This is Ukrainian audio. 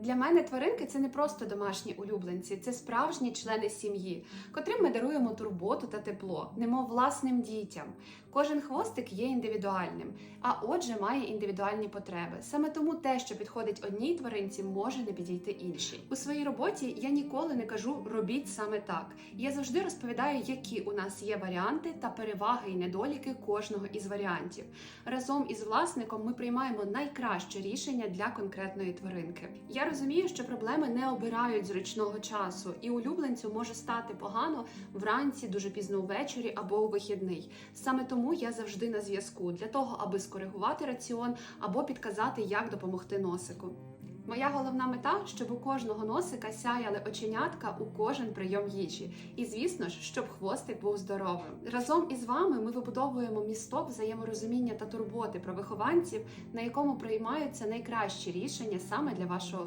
Для мене тваринки це не просто домашні улюбленці, це справжні члени сім'ї, котрим ми даруємо турботу та тепло, немов власним дітям. Кожен хвостик є індивідуальним, а отже, має індивідуальні потреби. Саме тому те, що підходить одній тваринці, може не підійти іншій. У своїй роботі я ніколи не кажу робіть саме так. Я завжди розповідаю, які у нас є варіанти та переваги і недоліки кожного із варіантів. Разом із власником ми приймаємо найкраще рішення для конкретної тваринки. Я розумію, що проблеми не обирають зручного часу, і улюбленцю може стати погано вранці, дуже пізно ввечері або у вихідний. Саме тому я завжди на зв'язку для того, аби скоригувати раціон або підказати, як допомогти носику. Моя головна мета, щоб у кожного носика сяяли оченятка у кожен прийом їжі. І звісно ж, щоб хвостик був здоровим. Разом із вами ми вибудовуємо місток взаєморозуміння та турботи про вихованців, на якому приймаються найкращі рішення саме для вашого